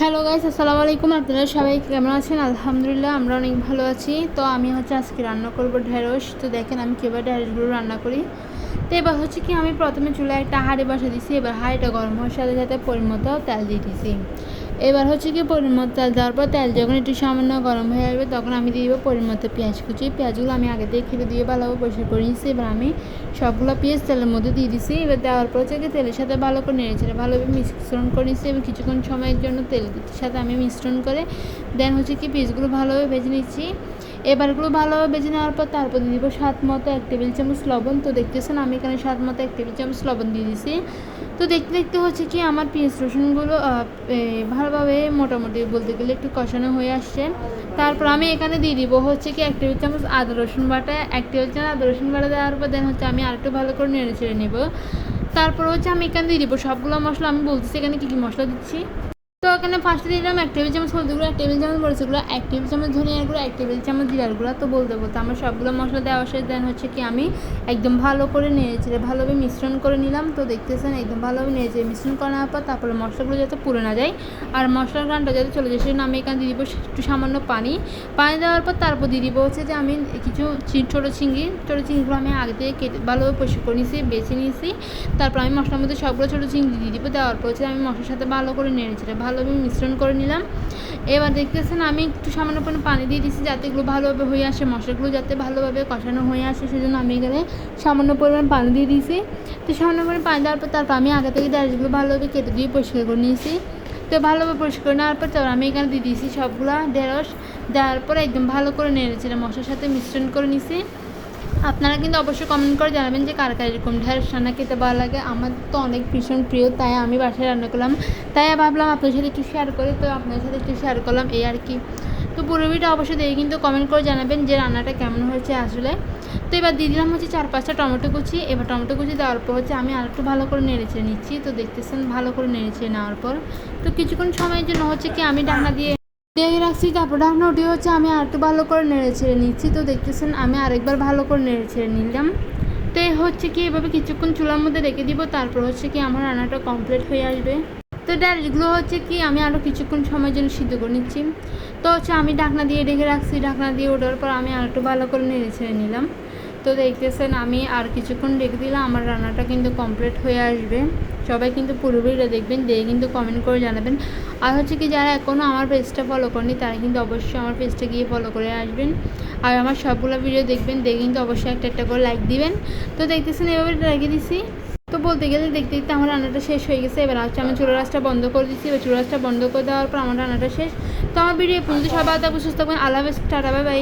Hello guys আসসালামু আলাইকুম। আপনারা সবাই কেমন আছেন? আলহামদুলিল্লাহ, আমরা অনেক ভালো আছি। তো আমি হচ্ছে আজকে রান্না করব ঢেঁড়স। তো দেখেন, আমি কীভাবে ঢেঁড়সগুলো রান্না করি। তো এবার হচ্ছে কি, আমি প্রথমে চুলায় একটা হাঁড়ি বসা দিছি। এবার হাঁড়িটা গরম হওয়ার সাথে সাথে পরিমতো তেল দিয়ে দিছি। এবার হচ্ছে কি পরিমাণ তেল দেওয়ার পর তেল যখন একটু সামান্য গরম হয়ে আসবে, তখন আমি দিয়ে দেবো পরিমত পেঁয়াজ কুচি। পেঁয়াজগুলো আমি আগে থেকে খেতে দিয়ে ভালোভাবে পরিষ্কার করে নিয়েছি। এবার আমি সবগুলো পেঁয়াজ তেলের মধ্যে দিয়ে দিছি। এবার দেওয়ার পর হচ্ছে কি তেলের সাথে ভালো করে নেড়েছে ভালোভাবে মিশ্রণ করে নিচ্ছি এবং কিছুক্ষণ সময়ের জন্য তেলের সাথে আমি মিশ্রণ করে, দেন হচ্ছে কি পেঁয়াজগুলো ভালোভাবে ভেজে নিচ্ছি। এবারগুলো ভালোভাবে বেজে নেওয়ার পর তারপর দিয়ে দিব স্বাদ মতো এক টেবিল চামচ লবণ। তো দেখতেছেন আমি এখানে স্বাদ মতো এক টেবিল চামচ লবণ দিয়ে দিছি। তো দেখতে দেখতে হচ্ছে কি আমার পেঁয়াজ রসুনগুলো ভালোভাবে মোটামুটি বলতে গেলে একটু কষানো হয়ে আসছে। তারপর আমি এখানে দিয়ে দিব হচ্ছে কি এক টেবিল চামচ আদা রসুন বাটা। এক টেবিল চামচ আদা রসুন বাটা দেওয়ার পর দেন হচ্ছে আমি আরেকটু ভালো করে নেড়ে ছেড়ে নেব। তারপর হচ্ছে আমি এখানে দিয়ে দিব সবগুলো মশলা। আমি বলতেছি এখানে কী কী মশলা দিচ্ছি? তো এখানে ফার্স্টে দিলাম এক টেবিল চামচ হলদি গুঁড়ো, এক টেবিল চামচ মরিচ গুঁড়ো, এক টেবিল চামচ ধনিয়ার গুঁড়ো, এক টেবিল চামচ জিরার গুঁড়ো, তো বলতে বলতে আমার সবগুলো মশলা দেওয়া শেষ। দেন হচ্ছে কি আমি একদম ভালো করে নেড়েছিলাম ভালোভাবে মিশ্রণ করে নিলাম। তো দেখতেছেন একদম ভালোভাবে নেড়েছে মিশ্রণ করার পর তারপরে মশলাগুলো যাতে পুড়ে না যায়। আর মশলার গানটা যাতে চলে যায়, সেজন্য আমি এখানে দিয়ে দিব একটু সামান্য পানি। পানি দেওয়ার পর তারপর দিয়ে দিব হচ্ছে যে আমি কিছু ছোটো চিংড়ি, ছোটো চিংড়িগুলো আমি আগে থেকে কেটে ভালোভাবে পরিষ্কার করে নিয়েছি বেছে নিয়েছি তারপর আমি মশলার মধ্যে সবগুলো ছোটো চিংড়ি দিয়ে দিব। দেওয়ার পর হচ্ছে আমি মশলার সাথে ভালো করে নেড়েছিলাম ভালোভাবে মিশ্রণ করে নিলাম। এবার দেখতেছেন আমি একটু সামান্য পরিমাণে পানি দিয়ে দিচ্ছি যাতে এগুলো ভালোভাবে হয়ে আসে, মশলাগুলো যাতে ভালোভাবে কষানো হয়ে আসে, সেজন্য আমি এখানে সামান্য পরিমাণ পানি দিয়ে দিয়েছি তো সামান্য পরিমাণ পানি দেওয়ার পর তারপর আমি আগে থেকে ডাইসগুলো ভালোভাবে কেটে দিয়ে পরিষ্কার করে নিয়েছি। তো ভালোভাবে পরিষ্কার করে নেওয়ার পর তারপর আমি এখানে দিয়ে দিয়েছি সবগুলো ঢেঁড়স। দেওয়ার পর একদম ভালো করে নেড়েছিলাম মশলার সাথে মিশ্রণ করে নিয়েছি আপনারা কিন্তু অবশ্যই কমেন্ট করে জানাবেন যে কার কার এরকম ঢেঁড়স রান্না খেতে ভালো লাগে। আমার তো অনেক ভীষণ প্রিয়, তাই আমি বাসায় রান্না করলাম। তাই ভাবলাম আপনার সাথে একটু শেয়ার করি, তো আপনার সাথে একটু শেয়ার করলাম এই আর কি। তো পুরো ভিডিও অবশ্যই দেখে কিন্তু কমেন্ট করে জানাবেন যে রান্নাটা কেমন হয়েছে আসলে। তো এবার দিয়ে দিলাম হচ্ছে চার পাঁচটা টমেটো কুচি। এবার টমেটো কুচি দেওয়ার পর হচ্ছে আমি আর একটু ভালো করে নেড়েছে নিচ্ছি। তো দেখতেছেন ভালো করে নেড়েছে নেওয়ার পর। তো কিছুক্ষণ সময়ের জন্য হচ্ছে কি আমি ডাকনা দিয়ে দিয়ে রাখছি তারপর ঢাকনা উঠিয়ে হচ্ছে আমি আর একটু ভালো করে নেড়ে ছেড়ে নিচ্ছি। তো দেখতেছেন, আমি আরেকবার ভালো করে নেড়ে ছেড়ে নিলাম। তো হচ্ছে কি, এভাবে কিছুক্ষণ চুলার মধ্যে রেখে দিব, তারপর হচ্ছে কি আমার রান্নাটা কমপ্লিট হয়ে আসবে। তো ডালগুলো হচ্ছে কি, আমি আরও কিছুক্ষণ সময়ের জন্য সিদ্ধ করে নিচ্ছি। তো হচ্ছে আমি ঢাকনা দিয়ে রেখে রাখছি, ঢাকনা দিয়ে ওঠার পর আমি আর একটু ভালো করে নেড়ে ছেড়ে নিলাম। তো দেখতেছেন, আমি আর কিছুক্ষণ রেখে দিলাম, আমার রান্নাটা কিন্তু কমপ্লিট হয়ে আসবে। সবাই কিন্তু পুরোপুরিটা দেখবেন দিয়ে কিন্তু কমেন্ট করে জানাবেন। আর হচ্ছে কি, যারা এখনও আমার পেজটা ফলো করেনি, তারা কিন্তু অবশ্যই আমার পেজটা গিয়ে ফলো করে আসবেন। আর আমার সবগুলো ভিডিও দেখবেন, দেখে কিন্তু অবশ্যই একটা একটা করে লাইক দিবেন। তো দেখতেছেন, এভাবে রেখে দিছি। তো বলতে গেলে দেখতে দেখতে আমার রান্নাটা শেষ হয়ে গেছে। এবার হচ্ছে আমি চুলো রাসটা বন্ধ করে দিচ্ছি এবার চুলো রাসটা বন্ধ করে দেওয়ার পর আমার রান্নাটা শেষ। তো আমার ভিডিও পর্যন্ত সবাই থাকবে সুস্থ থাকবেন আল্লাহ টাটা বাই